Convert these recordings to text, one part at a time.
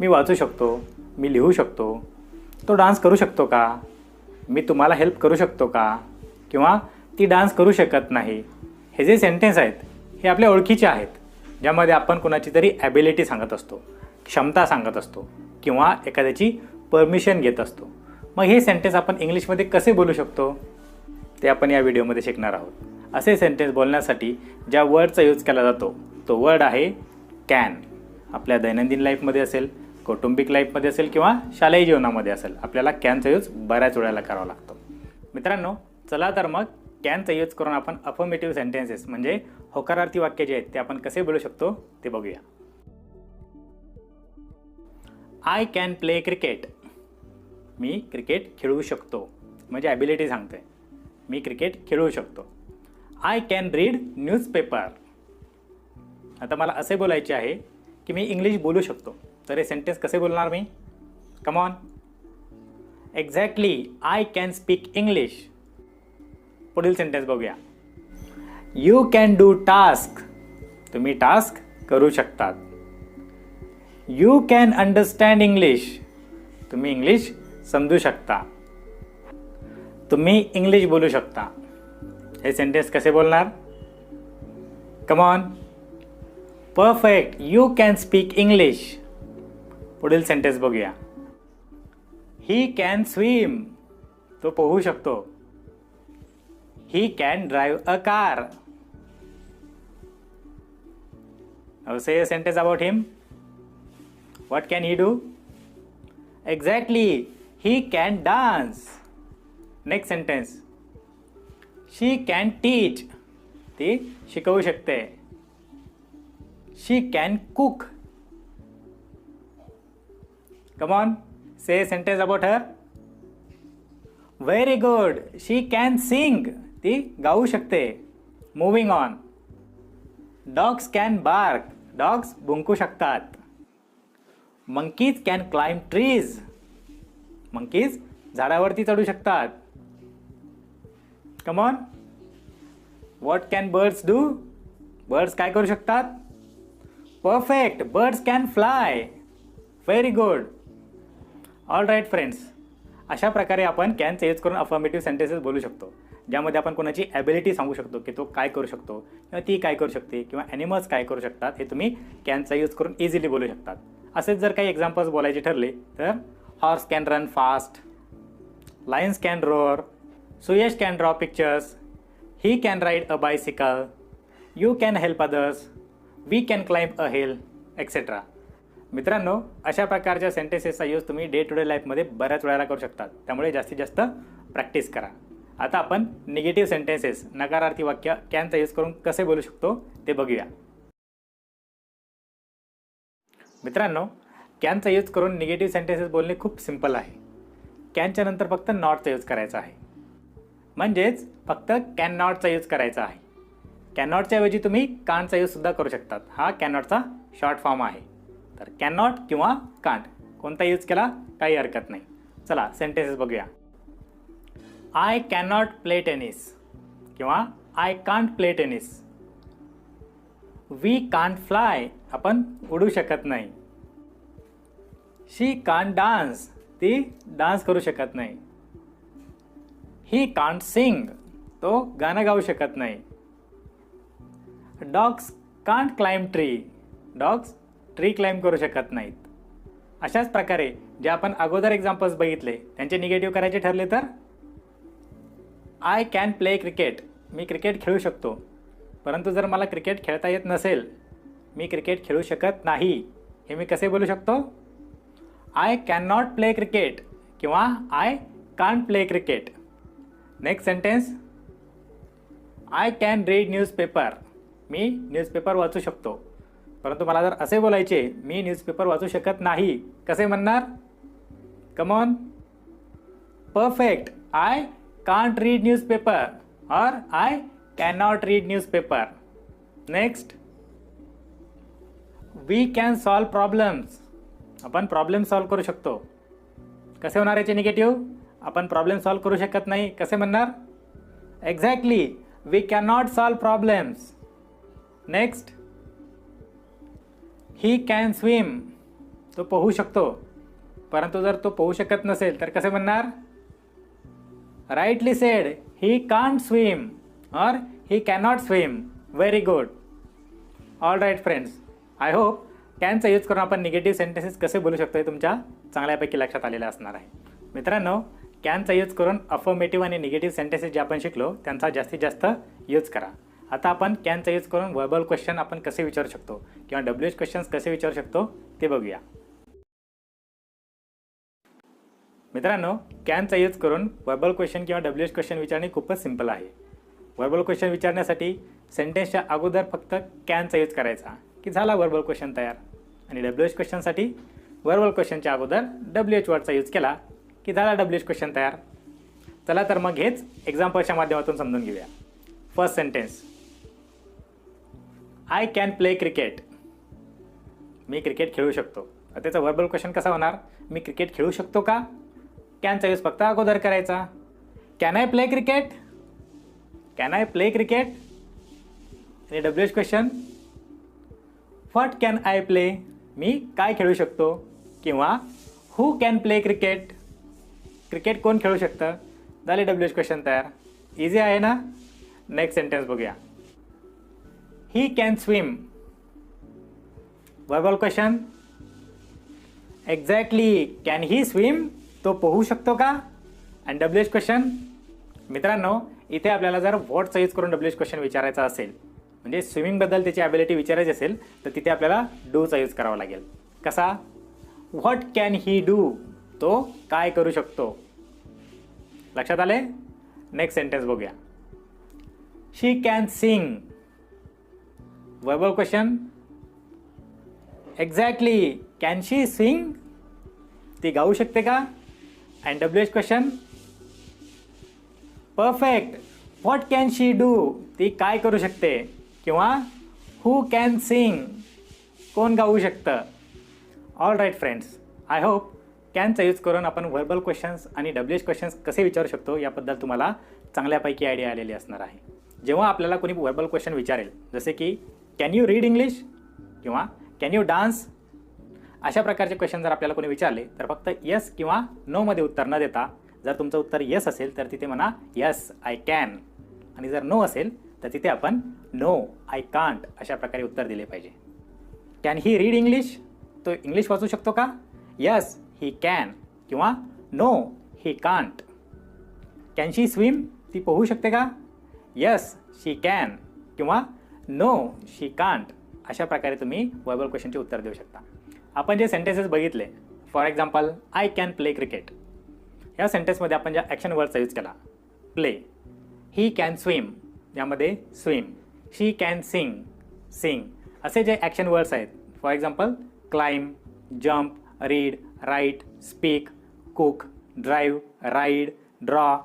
मी वाचू शकतो मी लिहू शकतो. तो डान्स करू शकतो का? मी तुम्हाला हेल्प करू शकतो का? किंवा ती डान्स करू शकत नाही. हे जे सेंटेन्स आहेत हे आपल्या ओळखीचे आहेत ज्यामध्ये आपण कोणाची तरी ॲबिलिटी सांगत असतो क्षमता सांगत असतो किंवा एखाद्याची परमिशन घेत असतो. मग हे सेंटेन्स आपण इंग्लिशमध्ये कसे बोलू शकतो? ते आपण या व्हिडिओमध्ये शिकणार आहोत. असे सेंटेन्स बोलण्यासाठी ज्या वर्डचा यूज केला जातो तो वर्ड आहे कॅन आपल्या दैनंदिन लाईफमध्ये असेल कौटुंबिक लाईफमध्ये असेल किंवा शालेय जीवनामध्ये असेल आपल्याला कॅनचा यूज बऱ्याच वेळेला करावा लागतो. मित्रांनो चला तर मग कॅनचा यूज करून आपण अफर्मेटिव्ह सेंटेन्सेस म्हणजे होकारार्थी वाक्य जे आहेत ते आपण कसे बोलू शकतो ते बघूया. आय कॅन प्ले क्रिकेट मी क्रिकेट खेळू शकतो. म्हणजे ॲबिलिटी सांगते मी क्रिकेट खेळू शकतो. आय कॅन रीड न्यूजपेपर आता मला असे बोलायचे आहे की मी इंग्लिश बोलू शकतो. तर हे सेंटेन्स कसे बोलणार मी come on exactly I can speak English पुढील सेंटेन्स बघूया. यू कॅन डू टास्क तुम्ही टास्क करू शकतात. यू कॅन अंडरस्टँड इंग्लिश तुम्ही इंग्लिश समजू शकता. तुम्ही इंग्लिश बोलू शकता. हे सेंटेन्स कसे बोलणार? Come on perfect you can speak English पुढील सेंटेन्स बघूया. ही कॅन स्विम तो पोहू शकतो. He can drive a car say sentence about him what can he do exactly he can dance next sentence she can teach ती शिकवू शकते. She can cook come on say a sentence about her. Very good she can sing. ती गाऊ शकते. Moving on dogs can bark dogs भुंकू शकतात. Monkeys can climb trees monkeys झाडावरती चढू शकतात. Come on what can birds do birds काय करू शकतात? Perfect birds can fly very good all right friends अशा प्रकारे आपण कॅनचा यूज करून अफर्मेटिव्ह सेंटेन्सेस बोलू शकतो. ज्यामध्ये आपण कोणाची ॲबिलिटी सांगू शकतो की तो काय करू शकतो किंवा ती काय करू शकते किंवा ॲनिमल्स काय करू शकतात हे तुम्ही कॅनचा यूज करून इझिली बोलू शकतात. असेच जर काही एक्झाम्पल्स बोलायचे ठरले तर horse can run fast lions can roar Suyash can draw pictures he can ride a bicycle you can help others we can climb a hill etcetera मित्रांनो अशा प्रकारच्या सेंटेन्सेसचा यूज तुम्ही डे टू डे लाईफमध्ये बऱ्याच वेळेला करू शकतात त्यामुळे जास्तीत जास्त प्रॅक्टिस करा. आता आपण निगेटिव्ह सेंटेन्सेस नकारार्थी वाक्य कॅनचा यूज करून कसे बोलू शकतो ते बघूया. मित्रांनो कॅनचा यूज करून निगेटिव्ह सेंटेन्सेस बोलणे खूप सिंपल आहे. कॅनच्या नंतर फक्त नॉटचा यूज करायचा आहे. म्हणजेच फक्त कॅन नॉटचा यूज करायचा आहे. कॅन नॉटच्या ऐवजी तुम्ही कानचा यूजसुद्धा करू शकतात. हा कॅन नॉटचा शॉर्ट फॉर्म आहे. तर कॅन नॉट किंवा कांट कोणता यूज केला काही हरकत नाही. चला सेंटेन्सेस बघूया. I can not play tennis किंवा I can't play tennis we can't fly आपण उडू शकत नाही. शी कांट डान्स ती डान्स करू शकत नाही. ही कांट सिंग तो गाणं गाऊ शकत नाही. Dogs can't climb tree dogs tree climb करू शकत नाहीत. अशाच प्रकारे जे आपण अगोदर एक्झाम्पल्स बघितले त्यांचे निगेटिव्ह करायचे ठरले तर? आय कॅन प्ले क्रिकेट मी क्रिकेट खेळू शकतो. परंतु जर मला क्रिकेट खेळता येत नसेल मी क्रिकेट खेळू शकत नाही. हे मी कसे बोलू शकतो? I can not play cricket किंवा I can play cricket next sentence I can read newspaper me newspaper वाचू शकतो. परंतु मला जर असे बोलायचे मी न्यूजपेपर वाचू शकत नाही. कसे म्हणणार? Come on perfect I can't read newspaper और I can not read newspaper next we can solve problems आपण प्रॉब्लेम सॉल्व करू शकतो. कसे होणार याचे निगेटिव्ह आपण प्रॉब्लेम सॉल्व करू शकत नाही. कसे म्हणणार? Exactly we can not solve problems next he can swim तो पोहू शकतो. परंतु जर तो पोहू शकत नसेल तर कसे म्हणणार? Rightly said he can't swim और he cannot swim very good all right friends I hope कॅनचा use करून आपण निगेटिव्ह सेंटेन्सेस कसे बोलू शकतो हे तुमच्या चांगल्यापैकी लक्षात आलेलं असणार आहे. मित्रांनो कॅनचा यूज करून अफर्मेटिव्ह आणि निगेटिव्ह सेंटेन्सेस जे आपण शिकलो त्यांचा जास्तीत जास्त यूज करा. आता आपण कॅनचा यूज करून वर्बल क्वेश्चन आपण कसे विचारू शकतो? किंवा डब्ल्यू एच क्वेश्चन्स कसे विचारू शकतो? ते बघूया. मित्रांनो कॅनचा यूज करून वर्बल क्वेश्चन किंवा डब्ल्यू एच क्वेश्चन विचारणे खूपच सिंपल आहे. वर्बल क्वेश्चन विचारण्यासाठी सेंटेन्सच्या अगोदर फक्त कॅनचा यूज करायचा की झाला वर्बल क्वेश्चन तयार? आणि डब्ल्यू एच क्वेश्चनसाठी वर्बल क्वेश्चनच्या अगोदर डब्ल्यू एच वर्डचा यूज केला की झाला डब्ल्यू एच क्वेश्चन तयार? चला तर मग हेच एक्झाम्पलच्या माध्यमातून समजून घेऊया. First sentence I can play cricket me cricket खेळू शकतो. त्याचा वर्बल क्वेश्चन कसा होणार? मी क्रिकेट खेळू शकतो का? कॅनचा यूज फक्त अगोदर करायचा. Can I play cricket can I play cricket आणि W H question what can I play मी काय खेळू शकतो? किंवा who can play cricket cricket कोण खेळू शकतं? झाले डब्ल्यू एच क्वेश्चन तयार. इझी आहे ना? नेक्स्ट सेंटेन्स बघूया. He can swim verbal question exactly can he swim तो पोहू शकतो का? आणि डब्ल्यू एच क्वेश्चन मित्रांनो इथे आपल्याला जर व्हॉट यूज करून डब्ल्यू एच क्वेश्चन विचारायचा असेल म्हणजे स्विमिंगबद्दल त्याची ॲबिलिटी विचारायची असेल तर तिथे आपल्याला डूचा यूज करावा लागेल. कसा? व्हॉट कॅन ही डू तो काय करू शकतो? लक्षात आले? नेक्स्ट सेंटेन्स बघूया. She can sing verbal question exactly can she sing ती गाऊ शकते का? And W H question perfect what can she do ती काय करू शकते? किंवा हू कॅन सिंग कोण गाऊ शकतं? All right friends I hope कॅनचा use करून आपण व्हर्बल क्वेश्चन्स आणि डब्ल्यू एच क्वेश्चन्स कसे विचारू शकतो याबद्दल तुम्हाला चांगल्यापैकी आयडिया आलेली असणार आहे. जेव्हा आपल्याला कोणी व्हर्बल क्वेश्चन विचारेल जसे की कॅन यू रीड इंग्लिश किंवा कॅन यू डान्स अशा प्रकारचे क्वेश्चन जर आपल्याला कोणी विचारले तर फक्त येस किंवा नोमध्ये उत्तर न देता जर तुमचं उत्तर येस असेल तर तिथे म्हणा येस आय कॅन आणि जर नो असेल तर तिथे आपण नो आय कांट अशा प्रकारे उत्तर दिले पाहिजे. कॅन ही रीड इंग्लिश तो इंग्लिश वाचू शकतो का? यस ही कॅन किंवा no he can't can she swim ती पोहू शकते का? यस शी कॅन किंवा नो शी कांट अशा प्रकारे तुम्ही वर्बल क्वेश्चनचे उत्तर देऊ शकता. आपण जे सेंटेन्सेस बघितले for example I can play cricket या सेंटेन्समध्ये आपण ज्या ॲक्शन वर्डचा यूज केला प्ले ही कॅन स्विम यामध्ये swim she can sing sing असे जे ॲक्शन वर्ड्स आहेत for example climb jump read write speak cook drive ride draw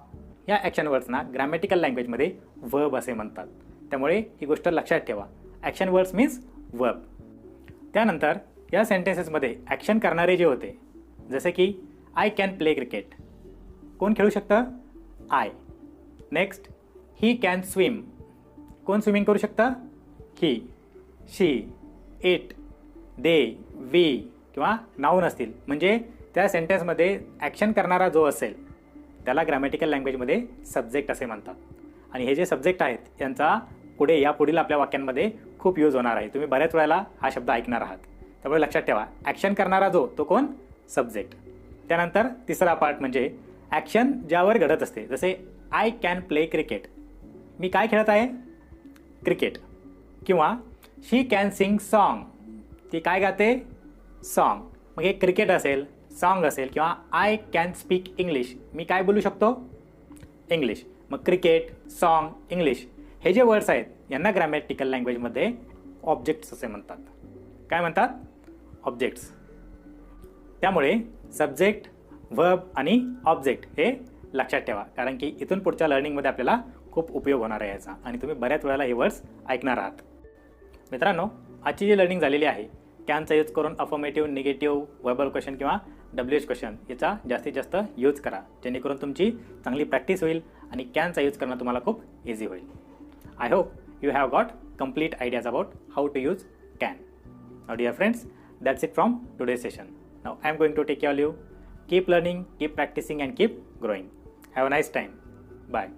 या ॲक्शन वर्ड्सना ग्रॅमॅटिकल लँग्वेजमध्ये वर्ब असे म्हणतात. त्यामुळे ही गोष्ट लक्षात ठेवा. ॲक्शन वर्ड्स मीन्स वर्ब त्यानंतर या सेंटेन्सेसमध्ये ॲक्शन करणारे जे होते जसे की आय कॅन प्ले क्रिकेट कोण खेळू शकतं? I next he can swim कोण स्विमिंग करू शकतं? He she it they we किंवा नाऊन असतील. म्हणजे त्या सेंटेन्समध्ये ॲक्शन करणारा जो असेल त्याला ग्रॅमॅटिकल लँग्वेजमध्ये सब्जेक्ट असे म्हणतात. आणि हे जे सब्जेक्ट आहेत यांचा पुढे या पुढील आपल्या वाक्यांमध्ये खूप यूज होणार आहे. तुम्ही बऱ्याच वेळेला हा शब्द ऐकणार आहात. त्यामुळे लक्षात ठेवा ॲक्शन करणारा जो तो कोण? सब्जेक्ट त्यानंतर तिसरा पार्ट म्हणजे ॲक्शन ज्यावर घडत असते. जसे आय कॅन प्ले क्रिकेट मी काय खेळत आहे? क्रिकेट किंवा शी कॅन सिंग सॉन्ग ती काय गाते? सॉन्ग मग हे क्रिकेट असेल सॉन्ग असेल किंवा आय कॅन स्पीक इंग्लिश मी काय बोलू शकतो? इंग्लिश मग क्रिकेट सॉन्ग इंग्लिश हे जे वर्ड्स आहेत यांना ग्रॅमॅटिकल लँग्वेजमध्ये ऑब्जेक्ट्स असे म्हणतात. काय म्हणतात? ऑब्जेक्ट्स त्यामुळे सब्जेक्ट व्हर्ब आणि ऑब्जेक्ट हे लक्षात ठेवा. कारण की इथून पुढच्या लर्निंगमध्ये आपल्याला खूप उपयोग होणार आहे याचा. आणि तुम्ही बऱ्याच वेळेला हे वर्ड्स ऐकणार आहात. मित्रांनो आजची जी लर्निंग झालेली आहे कॅनचा यूज करून अफॉर्मेटिव्ह निगेटिव्ह वर्बल क्वेश्चन किंवा डब्ल्यू एच क्वेश्चन याचा जास्तीत जास्त यूज करा. जेणेकरून तुमची चांगली प्रॅक्टिस होईल आणि कॅनचा यूज करणं तुम्हाला खूप इझी होईल. I hope you have got complete ideas about how to use can. Now dear friends, that's it from today's session. Now I'm going to take your leave. Keep learning, keep practicing and keep growing. Have a nice time. Bye.